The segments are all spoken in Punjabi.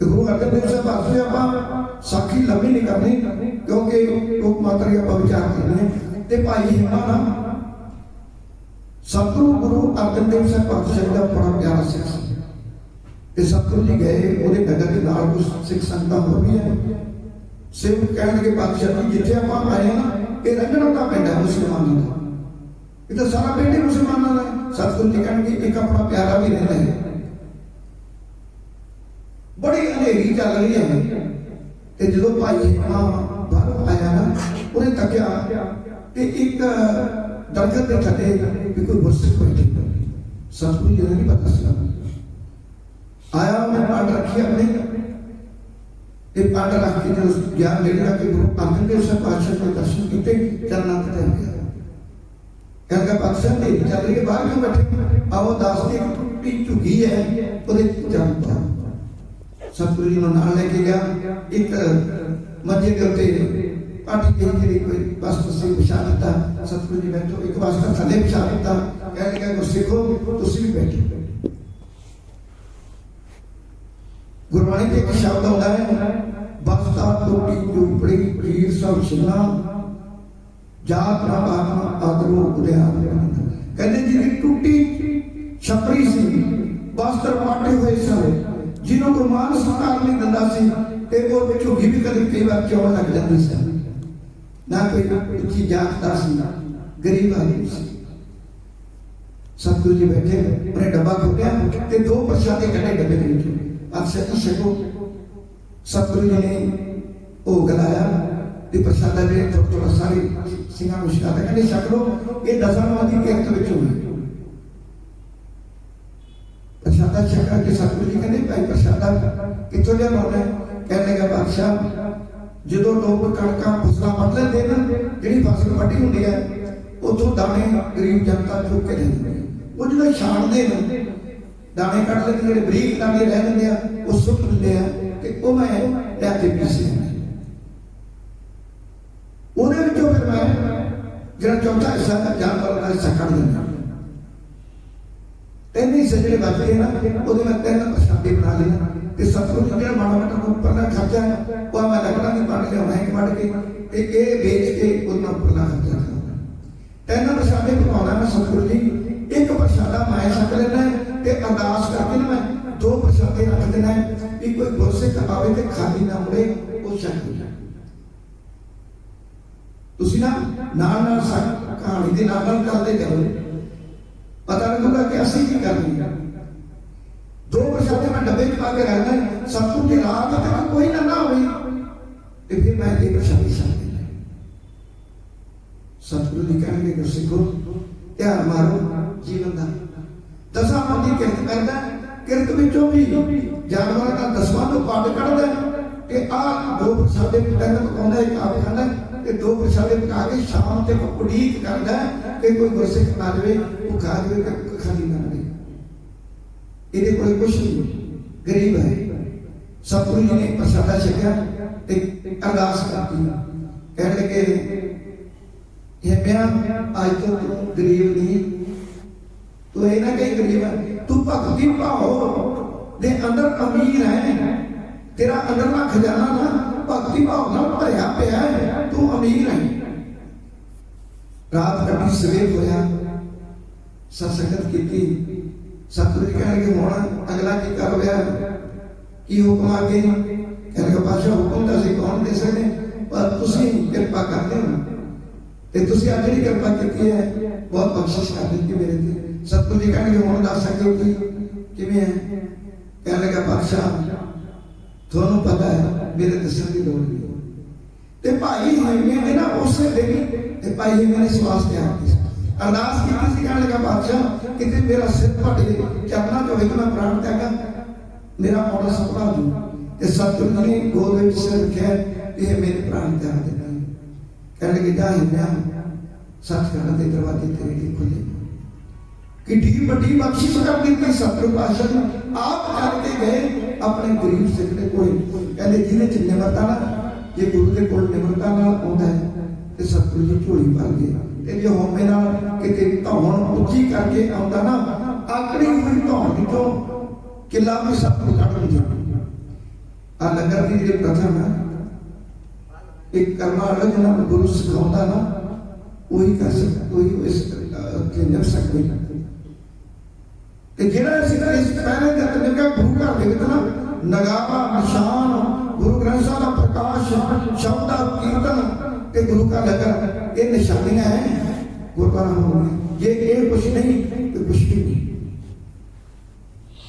ਤੇ ਗੁਰੂ ਅਰਜਨ ਦੇਵ ਸਾਹਿਬ ਆਸਰੇ ਆਪਾਂ ਸਾਖੀ ਲੰਮੀ ਨਹੀਂ ਕਰਨੀ, ਕਿਉਂਕਿ ਲੋਕ ਮਾਤਰ ਆਪਾਂ ਵਿਚਾਰ ਕਰਨੇ ਆ। ਤੇ ਭਾਈ ਹਿੰਮਾ ਨਾ, ਸਤਿਗੁਰੂ ਗੁਰੂ ਅਰਜਨ ਦੇਵ ਸਾਹਿਬ ਪਾਤਸ਼ਾਹ ਦਾ ਬੜਾ ਪਿਆਰਾ ਸਿੱਖ ਸੀ। ਤੇ ਸਤਿਗੁਰੂ ਜੀ ਗਏ, ਉਹਦੇ ਨਗਰ ਦੇ ਨਾਲ ਕੁਝ ਸਿੱਖ ਸੰਗਤਾਂ ਹੋ ਵੀ ਹੈ। ਸਿੱਖ ਕਹਿਣਗੇ ਪਾਤਸ਼ਾਹ ਜੀ, ਜਿੱਥੇ ਆਪਾਂ ਆਏ ਨਾ, ਇਹ ਰੰਗਣਾ ਦਾ ਪਿੰਡ ਹੈ ਮੁਸਲਮਾਨਾਂ ਦਾ। ਇਹ ਤਾਂ ਸਾਰਾ ਪਿੰਡ ਹੀ ਮੁਸਲਮਾਨਾਂ ਦਾ ਸਤਿਗੁਰੂ ਜੀ ਕਹਿਣਗੇ, ਇੱਕ ਆਪਣਾ ਪਿਆਰਾ ਵੀ ਰਹਿੰਦਾ ਹੈ। ਚੱਲ ਰਹੀ ਹੈ ਤੇ ਜਦੋਂ ਭਾਈ ਹਾਂ ਬਾਹਰ ਆਇਆ ਨਾ ਉਹਨੇ ਤੱਕਿਆ ਤੇ ਇੱਕ ਦਰਖਤ ਦੇ ਥੱਲੇ ਵੀ ਕੋਈ ਗੁਰਸਿੱਖ ਬੈਠੀ ਸਤਿਗੁਰੂ ਜੀ ਨੂੰ ਨਹੀਂ ਪਤਾ ਸੀ ਆਇਆ ਮੈਂ ਪਾਠ ਰੱਖੀ ਆਪਣੇ ਇਹ ਪਾਠ ਰੱਖ ਕੇ ਜਦੋਂ ਗਿਆਨ ਲੈਣ ਲੱਗੇ ਗੁਰੂ ਅੰਗਦ ਦੇਵ ਸਾਹਿਬ ਪਾਤਸ਼ਾਹ ਦੇ ਦਰਸ਼ਨ ਕੀਤੇ ਚਰਨਾਂ ਤੇ ਧਿਆਨ ਗਿਆ ਕਹਿੰਦਾ ਪਾਤਸ਼ਾਹ ਨੇ ਚੱਲ ਰਹੀ ਹੈ, ਬਾਹਰ ਕਿਉਂ ਬੈਠੇ ਆਓ ਦਾਸ ਦੀ ਇੱਕ ਟੁੱਟੀ ਝੁੱਗੀ ਹੈ ਉਹਦੇ ਚਰਨ ਪਾ सतगुरुजी नाले के गया। एक मध्य करते पाठी के लिए कोई वास्तव से विचार था सतगुरु जी बैठो। एक वास्तव थले विचार था कहने लगा को सीखो तुसी तो भी बैठो। गुरबाणी के एक शब्द होता है, बस्ता टोटी झोपड़ी, पीर, सब सुना जात ना बागना आदरो उदया कहते जी टूटी, छपरी सी वस्त्र पाटे हुए सब। ਜਿਹਨੂੰ ਗੁਰਮਾਨ ਮਾਨ ਸਤਿਕਾਰ ਨਹੀਂ ਦਿੰਦਾ ਸੀ ਤੇ ਉਹ ਝੁੱਗੀ ਵੀ ਕਦੇ ਕਈ ਵਾਰ ਚੌਣ ਲੱਗ ਜਾਂਦੀ ਸੀ? ਨਾ ਕੋਈ ਉੱਚੀ ਜਾਤ ਸੀ, ਗਰੀਬ ਆਦਮੀ ਸੀ। ਸਤਿਗੁਰੂ ਜੀ ਬੈਠੇ, ਉਹਨੇ ਡੱਬਾ ਖੋਲਿਆ ਤੇ ਦੋ ਪ੍ਰਸ਼ਾਦੇ ਕੱਢੇ ਡੱਬੇ ਦੇ ਵਿੱਚੋਂ ਅਕਸ਼ਰ ਜੀ ਛਕੋ ਸਤਿਗੁਰੂ ਜੀ ਨੇ ਉਹ ਗਲਾਇਆ ਤੇ ਪ੍ਰਸ਼ਾਦਾ ਜਿਹੜੇ ਥੋੜਾ ਥੋੜਾ ਸਾਰੇ ਸਿੰਘਾਂ ਨੂੰ ਸ਼ਿਕਾਇਤ ਕਹਿੰਦੇ ਛਕ ਲਓ ਇਹ ਦਸਾਂ ਦੀ ਕਿਰਤ ਵਿੱਚ ਹੋਈ ਪ੍ਰਸ਼ਾਦਾ ਛਕਾ ਕੇ ਸਤਿਗੁਰੂ ਜੀ ਕਹਿੰਦੇ, ਭਾਈ ਪ੍ਰਸ਼ਾਦਾ ਕਿੱਥੋਂ ਲਿਆਉਣਾ ਹੈ ਕਹਿਣ ਬਾਦਸ਼ਾਹ, ਜਦੋਂ ਲੋਕ ਕਣਕਾਂ, ਫਸਲਾਂ ਵੱਢ ਲੈਂਦੇ ਨਾ, ਜਿਹੜੀ ਫਸਲ ਵੱਢੀ ਹੁੰਦੀ ਹੈ, ਉਥੋਂ ਦਾਣੇ ਗਰੀਬ ਜਨਤਾ ਚੁੱਕ ਕੇ ਲੈਂਦੇ ਨੇ। ਉਹ ਜਦੋਂ ਛਾਣਦੇ ਨੇ, ਦਾਣੇ ਕੱਢ ਲੈਂਦੇ, ਜਿਹੜੇ ਬਰੀਕ ਦਾਣੇ ਰਹਿ ਜਾਂਦੇ ਆ, ਉਹ ਸੁੱਟ ਦਿੰਦੇ ਆ ਤੇ ਉਹ ਮੈਂ ਲੈ ਕੇ ਪੀਸੇ ਉਹਦੇ ਵਿੱਚੋਂ ਫਿਰ ਮੈਂ ਜਿਹੜਾ ਚੌਥਾ ਹਿੱਸਾ ਜਾਨਵਰਾਂ ਦਾ ਹਿੱਸਾ ਕੱਢ ਦਿੰਦਾ। ਤਿੰਨ ਹਿੱਸੇ ਜਿਹੜੇ ਬਚਦੇ ਨਾ ਉਹਦੇ ਮੈਂ ਤਿੰਨ ਪ੍ਰਸ਼ਾਦੇ ਬਣਾ ਲਏ ਤੇ ਸਤਿਗੁਰੂ ਜੀ ਜਿਹੜਾ ਮਾੜਾ ਮੋਟਾ ਕੋਈ ਉੱਪਰਲਾ ਖਰਚਾ ਉਹ ਮੈਂ ਲੱਕੜਾਂ ਦੀ ਬਣ ਲਿਆਉਣਾ ਹੈ ਕੱਢ ਕੇ, ਤੇ ਇਹ ਵੇਚ ਕੇ ਉਹਨਾਂ ਉੱਪਰਲਾ ਖਰਚਾ ਕਰਨਾ ਤਿੰਨ ਪ੍ਰਸ਼ਾਦੇ ਬਣਾਉਣਾ ਮੈਂ ਸਤਿਗੁਰੂ ਜੀ, ਇੱਕ ਪ੍ਰਸ਼ਾਦਾ ਮੈਂ ਛਕ ਲੈਣਾ ਤੇ ਅਰਦਾਸ ਕਰਕੇ ਨਾ ਮੈਂ ਦੋ ਪ੍ਰਸ਼ਾਦੇ ਰੱਖ ਦੇਣਾ ਵੀ ਕੋਈ ਗੁਰਸਿੱਖ ਆਵੇ ਤੇ ਖਾਲੀ ਨਾ ਮੁੜੇ, ਉਹ ਛਕ ਲੈ ਤੁਸੀਂ ਨਾ ਨਾਲ ਨਾਲ ਸਾਡੀ ਕਹਾਣੀ ਦੇ ਨਾਲ ਨਾਲ ਕਰਦੇ ਜਾਓ ਪਤਾ ਲੱਗੂਗਾ ਕਿ ਅਸੀਂ ਕੀ ਕਰਨੀ ਹੈ। ਦੋ ਪ੍ਰਸ਼ਾਦੇ ਮੈਂ ਡੱਬੇ 'ਚ ਪਾ ਕੇ ਰੱਖਦਾ ਹੈ। ਸਤਿਗੁਰੂ ਦੀ ਰਾਤ ਤੱਕ ਕੋਈ ਨਾ ਨਾ ਹੋਈ ਤੇ ਫਿਰ ਮੈਂ ਇਹ ਪ੍ਰਸ਼ਾਦੇ ਛਕ ਲੈਣਾ ਸਤਿਗੁਰੂ ਜੀ ਕਹਿੰਦੇ ਕਿ ਸਿੱਖੋ, ਧਿਆਨ ਮਾਰੋ, ਜੀਵਨ ਦਾ। ਦਸਾਂ ਮੰਦੀ ਕਿਰਤ ਕਰਦਾ ਕਿਰਤ ਵਿੱਚੋਂ ਵੀ ਜਾਨਵਰਾਂ ਦਾ ਦਸਵਾਂ ਤੋਂ ਪੱਟ ਕੱਢਦਾ ਤੇ ਆਹ ਦੋ ਪ੍ਰਸ਼ਾਦੇ ਪਿੰਡ ਪਕਾਉਂਦਾ, ਇੱਕ ਆਪ ਖਾਂਦਾ कि दो पिसाले पका के शाम तक उड़ीक कर दें कि कोई गुस्से के बाद में वो खा के खाली ना रहे इधर कोई कुछ नहीं गरीब है। सतगुरु जी ने प्रसादा छकिया अरदास कर दी कह लगे, हे मियाँ आज तो तू गरीब नहीं तो ये ना कहीं गरीब है। तू भक्ति भाव दे अंदर अमीर है। तेरा अंदरला खजाना ना ਨਾ ਭਗਤੀ ਭਾਵ ਨਾਲ ਭਰਿਆ ਪਿਆ ਹੈ ਤੂੰ ਅਮੀਰ ਹੈ ਰਾਤ ਕੱਢੀ ਸਵੇਰ ਹੋਇਆ ਸਤਸੰਗਤ ਕੀਤੀ ਸਤਿਗੁਰੂ ਜੀ ਕਹਿਣਗੇ ਹੁਣ ਅਗਲਾ ਕੀ ਕਰ ਰਿਹਾ ਕੀ ਹੁਕਮ ਆਗੇ ਕਹਿੰਦੇ ਪਾਸ਼ਾ ਹੁਕਮ ਤਾਂ ਅਸੀਂ ਕੌਣ ਦੇ ਸਕਦੇ ਪਰ ਤੁਸੀਂ ਕਿਰਪਾ ਕਰਦੇ ਹੋ ਤੇ ਤੁਸੀਂ ਅੱਜ ਜਿਹੜੀ ਕਿਰਪਾ ਕੀਤੀ ਹੈ ਬਹੁਤ ਬਖਸ਼ਿਸ਼ ਕਰ ਦਿੱਤੀ ਮੇਰੇ ਤੇ ਸਤਿਗੁਰੂ ਜੀ ਕਹਿਣਗੇ ਹੁਣ ਦੱਸ ਸਕਦੇ ਹੋ ਕਿ ਕਿਵੇਂ ਹੈ ਕਹਿਣ ਲੱਗਾ ਪਾਸ਼ਾ ਤੁਹਾਨੂੰ ਪਤਾ ਹੈ ਮੇਰੇ ਦੱਸਣ ਦੀ ਲੋੜ ਨਹੀਂ ਤੇ ਭਾਈ ਹਮੇ ਨੇ ਨਾ ਉਸੇ ਦਿਨ ਤੇ ਭਾਈ ਹਮੇ ਨੇ ਸਵਾਸ ਤੇ ਆ ਅਰਦਾਸ ਕੀਤੀ ਸੀ ਕਹਿਣ ਲੱਗਾ ਬਾਦਸ਼ਾਹ ਕਿਤੇ ਮੇਰਾ ਸਿਰ ਤੁਹਾਡੇ ਚਰਨਾਂ 'ਚ ਹੋਵੇ ਤਾਂ ਮੈਂ ਪ੍ਰਾਣ ਤਿਆਗਾ ਮੇਰਾ ਮੋੜਾ ਸੁਪਨਾ ਜੂ ਤੇ ਸਤਿਗੁਰੂ ਨੇ ਗੋਦ ਵਿੱਚ ਸਿਰ ਰੱਖਿਆ ਇਹ ਮੇਰੇ ਪ੍ਰਾਣ ਤਿਆਗ ਦਿੱਤਾ ਕਹਿਣ ਲੱਗੇ ਜਾ ਹਿੰਨਾ ਸੱਚਖੰਡ ਦੇ ਦਰਵਾਜ਼ੇ ਤੇਰੇ ਲਈ ਖੁੱਲੇ ਕਿੱਡੀ ਵੱਡੀ ਬਖਸ਼ਿਸ਼ ਕਰ ਦਿੱਤੀ ਸਤਿਗੁਰੂ ਪਾਤਸ਼ਾਹ ਆਪ ਕਰਕੇ ਗਏ, ਆਪਣੇ ਗਰੀਬ ਸਿੱਖ ਦੇ ਕੋਲ। ਕਹਿੰਦੇ, ਜਿਹਨੇ ਚ ਨਿਮਰਤਾ ਨਾ, ਜੇ ਗੁਰੂ ਦੇ ਕੋਲ ਨਿਮਰਤਾ ਨਾਲ ਆਉਂਦਾ ਹੈ, ਤੇ ਸਤਿਗੁਰੂ ਜੀ ਝੋਲੀ ਭਰ ਤੇ ਜੇ ਹਉਮੈ ਨਾਲ ਕਿਤੇ ਧੌਣ ਉੱਚੀ ਕਰਕੇ ਆਉਂਦਾ ਨਾ, ਆਕੜੀ ਹੋਈ ਧੌਣ ਵਿੱਚੋਂ ਕਿਲਾ ਵੀ ਸਭ ਕੱਢ ਦਿੰਦਾ ਆ ਲੰਗਰ ਦੀ ਜਿਹੜੀ ਪ੍ਰਥਾ ਨਾ ਇੱਕ ਕਰਮਾ ਵਾਲਾ ਜਿਹਨਾਂ ਨੂੰ ਗੁਰੂ ਸਿਖਾਉਂਦਾ ਨਾ, ਉਹੀ ਕਰ ਸਕਦਾ, ਉਹੀ ਇਸ ਤੇ ਨਿਭ ਸਕਦਾ ਜਿਹੜਾ ਅਸੀਂ ਇਸ ਪਹਿਲੇ ਦਿਨ ਤੇ ਨਿਕਾ ਗੁਰੂ ਘਰ ਦੇ ਵਿੱਚ ਨਾ ਨਗਾਵਾ ਨਿਸ਼ਾਨ ਗੁਰੂ ਗ੍ਰੰਥ ਸਾਹਿਬ ਦਾ ਪ੍ਰਕਾਸ਼ ਸ਼ਬਦ ਦਾ ਕੀਰਤਨ ਤੇ ਗੁਰੂ ਦਾ ਲੰਗਰ ਇਹ ਨਿਸ਼ਾਨੀਆਂ ਹੈ ਗੁਰਦੁਆਰਾ ਹੋਣੇ ਜੇ ਇਹ ਕੁਛ ਨਹੀਂ ਤੇ ਕੁਛ ਵੀ ਨਹੀਂ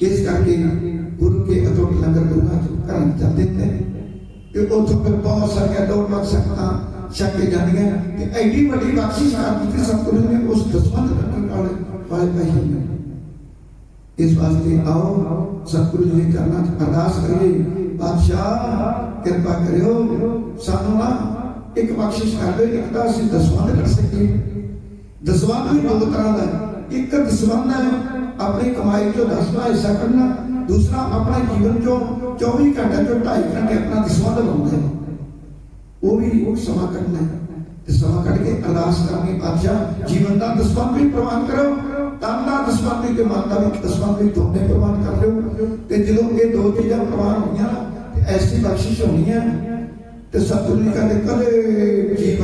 ਇਸ ਕਰਕੇ ਗੁਰੂ ਕੇ ਅਤੁੱਟ ਲੰਗਰ ਗੁਰੂਆਂ ਤੋਂ ਕਰਨ ਜਾਂਦੇ ਨੇ ਤੇ ਉੱਥੋਂ ਫਿਰ ਬਹੁਤ ਸਾਰੀਆਂ ਦੌਲਤ ਸਕਤਾਂ ਛੱਕ ਕੇ ਜਾਂਦੀਆਂ ਤੇ ਐਡੀ ਵੱਡੀ ਬਖਸ਼ਿਸ਼ ਕਰ ਦਿੱਤੀ ਸਤਿਗੁਰੂ ਨੇ ਉਸ ਦਸਵੰਧ ਰੱਖਣ ਵਾਲੇ ਵਾਲੇ ਭਾਈ ਨੇ ਇਸ ਵਾਸਤੇ ਆਓ ਸਤਿਗੁਰੂ ਜੀ ਦੇ ਚਰਨਾਂ 'ਚ ਅਰਦਾਸ ਕਰੀਏ। ਬਾਦਸ਼ਾਹ ਕਿਰਪਾ ਕਰਿਓ। ਸਾਨੂੰ ਨਾ ਇੱਕ ਬਖਸ਼ਿਸ਼ ਕਰ ਦਿਓ, ਇੱਕ ਤਾਂ ਅਸੀਂ ਦਸਵੰਧ ਕਰ ਸਕੀਏ। ਦਸਵੰਧ ਵੀ ਦੋ ਤਰ੍ਹਾਂ ਦਾ ਇੱਕ ਦਸਵੰਧ ਹੈ ਆਪਣੀ ਕਮਾਈ ਚੋਂ ਦਸਵਾਂ ਹਿੱਸਾ ਕੱਢਣਾ, ਦੂਸਰਾ ਆਪਣਾ ਜੀਵਨ ਚੋਂ 24 ਘੰਟੇ ਚੋਂ 2.5 ਘੰਟੇ ਆਪਣਾ ਦਸਵੰਧ ਲਾਉਂਦੇ ਨੇ ਉਹ ਵੀ ਉਹ ਸਮਾਂ ਕੱਢਣਾ ਤੇ ਸਮਾਂ ਕੱਢ ਕੇ ਅਰਦਾਸ ਕਰਨੀ ਬਾਦਸ਼ਾਹ ਜੀਵਨ ਦਾ ਦਸਵੰਧ ਵੀ ਪ੍ਰਵਾਨ ਕਰੋ। ਤਨ ਦਾ ਦਸਵੰਧ ਵੀ ਤੇ ਮਨ ਦਾ ਵੀ ਦੋਨੇ ਪ੍ਰਵਾਨ ਕਰ ਲਿਓ। ਤੇ ਜਦੋਂ ਇਹ ਦੋ ਚੀਜ਼ਾਂ ਪ੍ਰਵਾਨ ਹੋਈਆਂ ਨਾ, ਤੇ ਐਸੀ ਬਖਸ਼ਿਸ਼ ਹੋਣੀ ਹੈ ਤੇ ਸਤਿਗੁਰੂ ਜੀ ਕਹਿੰਦੇ ਕਦੇ ਜੀਵਨ